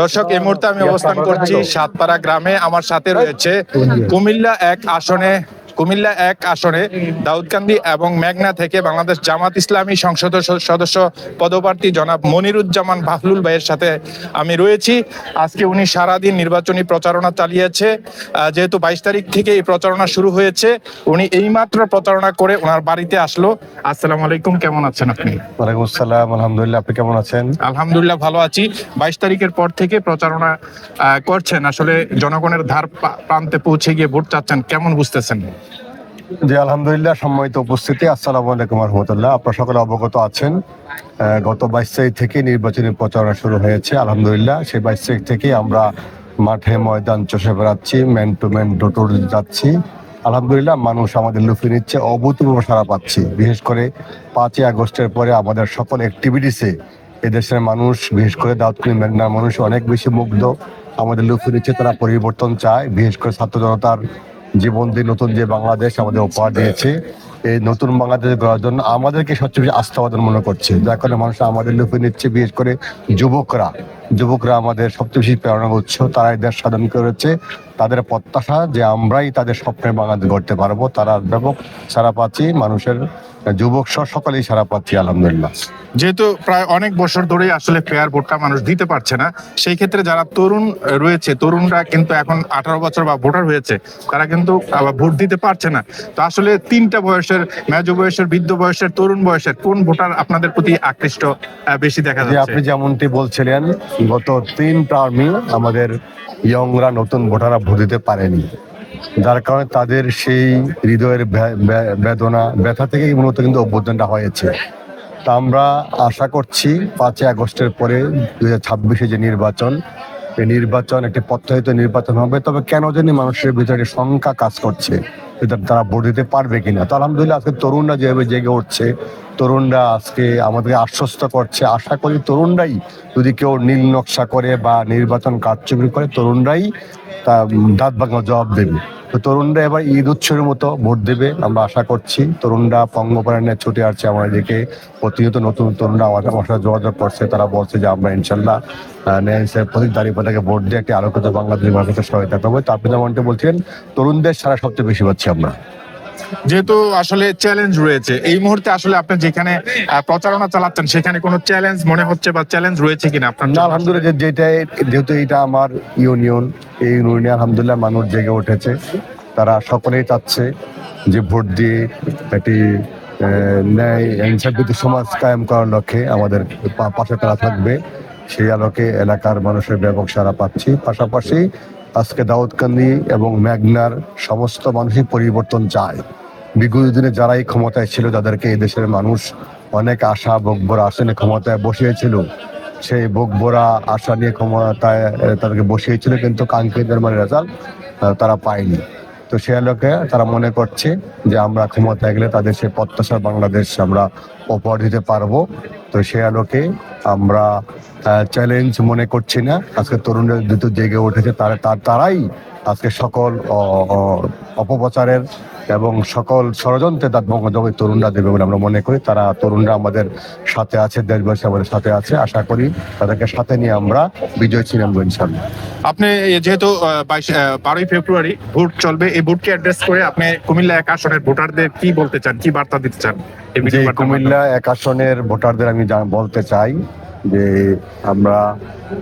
দর্শক এই মুহূর্তে আমি অবস্থান করছি সাতপাড়া গ্রামে। আমার সাথে রয়েছে কুমিল্লা এক আসনে কুমিল্লা এক আসনে দাউদকান্দি এবং মেঘনা থেকে বাংলাদেশ জামাত ইসলামী সংসদ সদস্য পদপ্রার্থী জনাব মনিরুজ্জামান বাহলুল ভাইয়ের সাথে আমি রয়েছি। আজকে উনি সারাদিন নির্বাচনী প্রচারণা চালিয়েছে। যেহেতু বাইশ তারিখ থেকে এই প্রচারণা শুরু হয়েছে উনি এইমাত্র প্রচারণা করে ওনার বাড়িতে আসলো। আসসালামু আলাইকুম কেমন আছেন আপনি? ওয়ালাইকুম আসসালাম আলহামদুলিল্লাহ আপনি কেমন আছেন? আলহামদুলিল্লাহ ভালো আছি। বাইশ তারিখের পর থেকে প্রচারণা আহ, করছেন। আসলে জনগণের ধার প্রান্তে পৌঁছে গিয়ে ভোট চাচ্ছেন কেমন বুঝতেছেন? জি, আলহামদুলিল্লাহ, সম্মানিত উপস্থিতি। আসসালামু আলাইকুম রহমতুল্লাহ। আপনারা সকলে অবগত আছেন গত বাইশ তারিখ থেকে নির্বাচনী প্রচারণা শুরু হয়েছে। আলহামদুলিল্লাহ, সেই বাইশ তারিখ থেকে আমরা মাঠে ময়দান চষে বেড়াচ্ছি ম্যান টু ম্যান ডোটোর যাচ্ছি। আলহামদুলিল্লাহ, মানুষ আমাদের লুফে নিচ্ছে, অভূতপূর্ব সারা পাচ্ছি। বিশেষ করে পাঁচই আগস্টের পরে আমাদের সকল অ্যাক্টিভিটিসে এদেশের মানুষ, বিশেষ করে দাউদকুনি মেঘনার মানুষ অনেক বেশি মুগ্ধ। আমাদের লুফে নিচ্ছে, তারা পরিবর্তন চায়। বিশেষ করে ছাত্র জনতার জীবন দিয়ে নতুন যে বাংলাদেশ আমাদের উপহার দিয়েছে, এই নতুন বাংলাদেশ গড়ার জন্য আমাদেরকে সবচেয়ে বেশি আস্থাবাদন মনে করছে। যার কারণে মানুষ আমাদের লুফে নিচ্ছে, বিশেষ করে যুবকরা। যুবকরা আমাদের সবচেয়ে বেশি প্রেরণা উৎস তারা দেশ সাধন করেছে। তাদের প্রত্যাশা যে আমরাই তাদের স্বপ্নের বাংলাদেশ গড়তে পারব তারা ব্যাপক সারা পাচ্ছি মানুষের যুবক সহ সকলেই সারা পাচ্ছি আলহামদুলিল্লাহ। যেহেতু প্রায় অনেক বছর ধরেই আসলে ফেয়ার ভোটটা মানুষ দিতে পারছে না সেই ক্ষেত্রে যারা তরুণ রয়েছে তরুণরা কিন্তু এখন আঠারো বছর বা ভোটার হয়েছে তারা কিন্তু ভোট দিতে পারছে না। তো আসলে তিনটা বয়সের মেজ বয়সের বৃদ্ধ বয়সের তরুণ বয়সের কোন ভোটার আপনাদের প্রতি আকৃষ্ট বেশি দেখা যে যাচ্ছে? আপনি যেমনটি বলছিলেন গত তিন টার্মে আমাদের ইয়ংরা নতুন ভোটাররা ভোট দিতে পারেনি। যার কারণে তাদের সেই হৃদয়ের বেদনা, ব্যথা থেকেই মূলত কিন্তু অভ্যুত্থানটা হয়েছে। তা আমরা আশা করছি পাঁচই আগস্টের পরে দু ছাব্বিশে যে নির্বাচন, এই নির্বাচন একটি প্রত্যাহিত নির্বাচন হবে। তবে কেন জানি মানুষের ভিতরে শঙ্কা কাজ করছে তারা ভোট দিতে পারবে কিনা। তো আলহামদুলিল্লাহ আজকে তরুণরা যেভাবে জেগে উঠছে তরুণরা আজকে আমাদেরকে আশ্বস্ত করছে। আশা করি তরুণরাই যদি কেউ নীল নকশা করে বা নির্বাচন কারচুপি করে, তরুণরাই তা দাঁত ভাঙা জবাব দেবে। তো তরুণরা এবার ঈদ উৎসবের মতো ভোট দেবে, আমরা আশা করছি। তরুণরা পঙ্গপালনের ছুটে আসছে আমাদেরকে প্রতিনিয়ত নতুন তরুণরা আমাদের, আমার সাথে যোগাযোগ করছে। তারা বলছে যে আমরা ইনশাল্লাহ ন্যায় প্রতীক দাঁড়িয়ে ভোট দিয়ে একটি আলোকিত বাংলাদেশ সহায়তা করব। তো আপনি যেমনটি বলছেন তরুণদের সারা সবচেয়ে বেশি পাচ্ছি আমরা। যেহেতু আসলে চ্যালেঞ্জ রয়েছে, এই মুহূর্তে আসলে আপনি যেখানে প্রচারণা চালাচ্ছেন, সেখানে কোনো চ্যালেঞ্জ মনে হচ্ছে বা চ্যালেঞ্জ রয়েছে কিনা আপনার আলহামদুলিল্লাহ, যে- যেটাই, যেহেতু এটা আমার ইউনিয়ন এই ইউনিয়নে আলহামদুলিল্লাহ মানুষ জেগে উঠেছে। তারা সকলেই চাচ্ছে যে ভোট দিয়ে একটি ন্যায় ইনসাফভিত্তিক সমাজ কায়েম করার লক্ষ্যে আমাদের পাশে তারা থাকবে। সেই আলোকে এলাকার মানুষের ব্যাপক সারা পাচ্ছি। পাশাপাশি আজকে দাউদকান্দি এবং ম্যাগনার সমস্ত মানুষই পরিবর্তন চায়। বিগত দিনে যারাই ক্ষমতায় ছিল যাদেরকে এই দেশের মানুষ অনেক আশা বকবর আসনে ক্ষমতায় বসিয়েছিল। সেই বকবরা আশা নিয়ে ক্ষমতায় তাদেরকে বসিয়েছিল, কিন্তু কাঙ্ক্ষিত মানে রেজাল্ট তারা পায়নি। তো সে আলোকে তারা মনে করছে যে আমরা ক্ষমতায় গেলে তাদের সেই প্রত্যাশার বাংলাদেশ আমরা উপহার দিতে পারব। তো সে আলোকে আমরা চ্যালেঞ্জ মনে করছি না। আজকে তরুণরা দ্রুত জেগে উঠেছে। তারা, তার- তারাই আজকে সকল অপপ্রচারের এবং সকল ষড়যন্ত্রে তার বঙ্গজগৎ তরুণরা দেবে বলে আমরা মনে করি। তারা তরুণরা আমাদের সাথে আছে দেশবাসী আমাদের সাথে আছে। আশা করি তাদেরকে সাথে নিয়ে আমরা বিজয় ছিলাম ইনশাল্লাহ আপনি যেহেতু বাইশ বারোই ফেব্রুয়ারি ভোট চলবে এই ভোটকে অ্যাড্রেস করে আপনি কুমিল্লা এক আসনের ভোটারদের কি বলতে চান কি বার্তা দিতে চান? কুমিল্লা এক আসনের ভোটারদের আমি বলতে চাই যে আমরা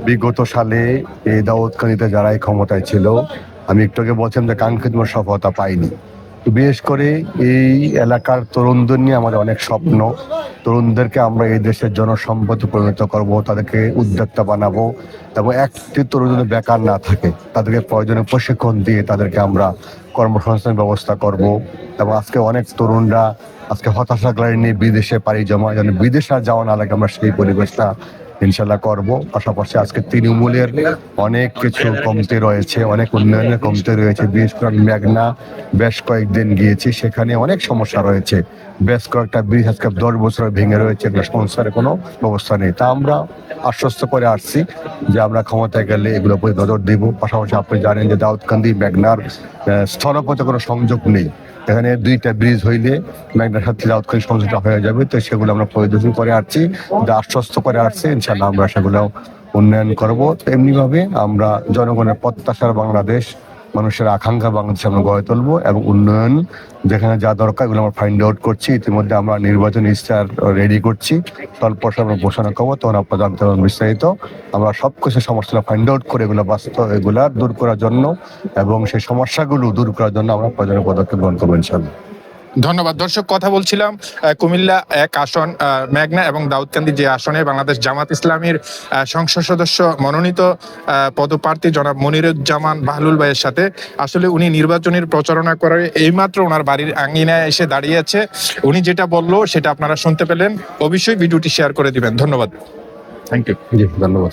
বিগত সালে এই দাউদকানিতে যারাই ক্ষমতায় ছিল আমি একটু আগে বলছিলাম যে কাঙ্ক্ষিত সফলতা পাইনি। বিশেষ করে এই এলাকার তরুণদের নিয়ে আমাদের অনেক স্বপ্ন। তরুণদেরকে আমরা এই দেশের জনসম্পদে পরিণত করব, তাদেরকে উদ্যোক্তা বানাবো এবং একটি তরুণ যেন বেকার না থাকে, তাদেরকে প্রয়োজনে প্রশিক্ষণ দিয়ে তাদেরকে আমরা কর্মসংস্থান ব্যবস্থা করব। এবং আজকে অনেক তরুণরা আজকে হতাশা গ্লানি নিয়ে বিদেশে পাড়ি জমা যেন বিদেশে যাওয়া না লাগে আমরা সেই পরিবেশটা ইনশাল্লাহ করব। পাশাপাশি আজকে তৃণমূলের অনেক কিছু কমতে রয়েছে, অনেক উন্নয়নের কমতে রয়েছে। বিশেষ করে মেঘনা, বেশ কয়েকদিন গিয়েছি, সেখানে অনেক সমস্যা রয়েছে। বেশ কয়েকটা ব্রিজ আজকে দশ বছর ভেঙে রয়েছে এগুলো কোনো ব্যবস্থা নেই। তা আমরা আশ্বস্ত করে আসছি যে আমরা ক্ষমতায় গেলে এগুলো উপরে নজর দিব। পাশাপাশি আপনি জানেন যে দাউদকান্দি, মেঘনার স্থলপথে কোনো সংযোগ নেই। এখানে দুইটা ব্রিজ হইলে মেঘনার সাথে দাউদকান্দি সংযোগটা হয়ে যাবে। তো সেগুলো আমরা পরিদর্শন করে আসছি, যা আশ্বস্ত করে আসছি ইনশাল্লাহ আমরা সেগুলো উন্নয়ন করব। এমনিভাবে আমরা জনগণের প্রত্যাশার বাংলাদেশ মানুষের আকাঙ্ক্ষা বাংলাদেশ আমরা গড়ে তুলবো এবং উন্নয়ন যেখানে যা দরকার এগুলো আমরা ফাইন্ড আউট করছি। ইতিমধ্যে আমরা নির্বাচন ইস্তার রেডি করছি। সময় আমরা ঘোষণা করব, তখন আপনার জানতে বিস্তারিত। আমরা সব কিছু সমস্যা ফাইন্ড আউট করে এগুলো বাস্তব, এগুলা দূর করার জন্য এবং সেই সমস্যাগুলো দূর করার জন্য আমরা প্রয়োজনীয় পদক্ষেপ গ্রহণ করব ইনশাল্লাহ ধন্যবাদ। দর্শক কথা বলছিলাম কুমিল্লা এক আসন মেঘনা এবং দাউদকান্দি যে আসনে বাংলাদেশ জামাত ইসলামীর সংসদ সদস্য মনোনীত পদপ্রার্থী জনাব মনিরুজ্জামান বাহলুল ভাইয়ের সাথে আসলে উনি নির্বাচনের প্রচারণা করে এইমাত্র ওনার বাড়ির আঙ্গিনায় এসে দাঁড়িয়েছে। উনি যেটা বলল সেটা আপনারা শুনতে পেলেন। অবশ্যই ভিডিওটি শেয়ার করে দিবেন। ধন্যবাদ। থ্যাংক ইউ ধন্যবাদ।